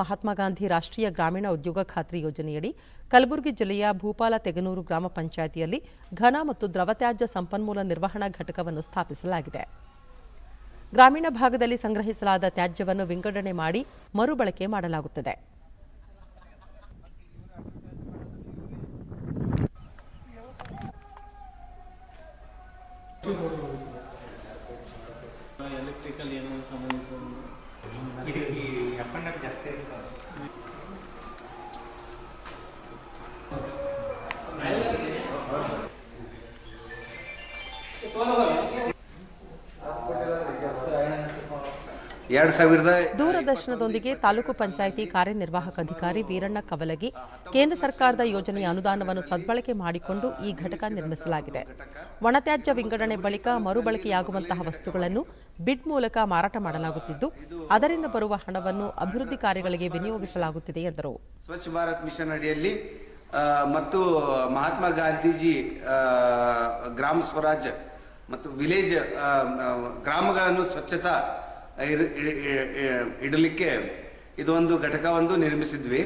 ಮಹಾತ್ಮ ಗಾಂಧಿ ರಾಷ್ಟ್ರೀಯ ಗ್ರಾಮೀಣ ಉದ್ಯೋಗ ಖಾತ್ರಿ ಯೋಜನೆಯಡಿ ಕಲಬುರಗಿ ಜಿಲ್ಲೆಯ ಭೂಪಾಲ ತೆಗನೂರು ಗ್ರಾಮ ಪಂಚಾಯಿತಿಯಲ್ಲಿ ಘನ ಮತ್ತು ದ್ರವ ತ್ಯಾಜ್ಯ ಸಂಪನ್ಮೂಲ ನಿರ್ವಹಣಾ ಘಟಕವನ್ನು ಸ್ಥಾಪಿಸಲಾಗಿದೆ. ಗ್ರಾಮೀಣ ಭಾಗದಲ್ಲಿ ಸಂಗ್ರಹಿಸಲಾದ ತ್ಯಾಜ್ಯವನ್ನು ವಿಂಗಡಣೆ ಮಾಡಿ ಮರುಬಳಕೆ ಮಾಡಲಾಗುತ್ತದೆ. ಎಲೆಕ್ಟ್ರಿಕಲ್ ಏನೋ ಸಂಬಂಧಿತ ఇది ఈ అప్ అండ్ అప్ జెర్సీ కాదు ಎರಡು ಸಾವಿರದ ದೂರದರ್ಶನದೊಂದಿಗೆ ತಾಲೂಕು ಪಂಚಾಯಿತಿ ಕಾರ್ಯನಿರ್ವಾಹಕ ಅಧಿಕಾರಿ ವೀರಣ್ಣ ಕವಲಗಿ ಕೇಂದ್ರ ಸರ್ಕಾರದ ಯೋಜನೆಯ ಅನುದಾನವನ್ನು ಸದ್ಬಳಕೆ ಮಾಡಿಕೊಂಡು ಈ ಘಟಕ ನಿರ್ಮಿಸಲಾಗಿದೆ. ಒಣತ್ಯಾಜ್ಯ ವಿಂಗಡಣೆ ಬಳಿಕ ಮರುಬಳಕೆಯಾಗುವಂತಹ ವಸ್ತುಗಳನ್ನು ಬಿಡ್ ಮೂಲಕ ಮಾರಾಟ ಮಾಡಲಾಗುತ್ತಿದ್ದು ಅದರಿಂದ ಬರುವ ಹಣವನ್ನು ಅಭಿವೃದ್ಧಿ ಕಾರ್ಯಗಳಿಗೆ ವಿನಿಯೋಗಿಸಲಾಗುತ್ತಿದೆ ಎಂದರು. ಸ್ವಚ್ಛ ಭಾರತ್ ಮಿಷನ್ ಅಡಿಯಲ್ಲಿ ಮತ್ತು ಮಹಾತ್ಮ ಗಾಂಧೀಜಿ ಗ್ರಾಮ ಸ್ವರಾಜ್ ಮತ್ತು ವಿಲೇಜ್ ಗ್ರಾಮಗಳನ್ನು ಸ್ವಚ್ಛತಾ ಇಡಲಿಕ್ಕೆ ಇದೊಂದು ಘಟಕವೊಂದು ನಿರ್ಮಿಸಿದ್ವಿ.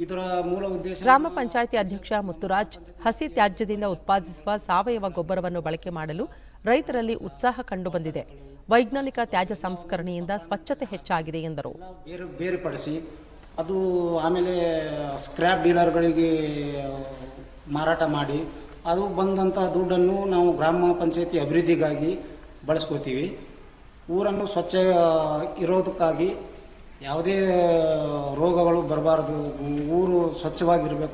ಇದರ ಮೂಲ ಉದ್ದೇಶ ಗ್ರಾಮ ಪಂಚಾಯಿತಿ ಅಧ್ಯಕ್ಷ ಮುತ್ತುರಾಜ್ ಹಸಿ ತ್ಯಾಜ್ಯದಿಂದ ಉತ್ಪಾದಿಸುವ ಸಾವಯವ ಗೊಬ್ಬರವನ್ನು ಬಳಕೆ ಮಾಡಲು ರೈತರಲ್ಲಿ ಉತ್ಸಾಹ ಕಂಡುಬಂದಿದೆ. ವೈಜ್ಞಾನಿಕ ತ್ಯಾಜ್ಯ ಸಂಸ್ಕರಣೆಯಿಂದ ಸ್ವಚ್ಛತೆ ಹೆಚ್ಚಾಗಿದೆ ಎಂದರು. ಬೇರೆ ಬೇರ್ಪಡಿಸಿ ಅದು ಆಮೇಲೆ ಸ್ಕ್ರ್ಯಾಪ್ ಡೀಲರ್ಗಳಿಗೆ ಮಾರಾಟ ಮಾಡಿ ಅದು ಬಂದಂಥ ದುಡ್ಡನ್ನು ನಾವು ಗ್ರಾಮ ಪಂಚಾಯತಿ ಅಭಿವೃದ್ಧಿಗಾಗಿ ಬಳಸ್ಕೋತೀವಿ. ಊರನ್ನು ಸ್ವಚ್ಛ ಇರೋದಕ್ಕಾಗಿ ಯಾವುದೇ ರೋಗಗಳು ಬರಬಾರ್ದು. ಊರು ಸ್ವಚ್ಛವಾಗಿರಬೇಕು.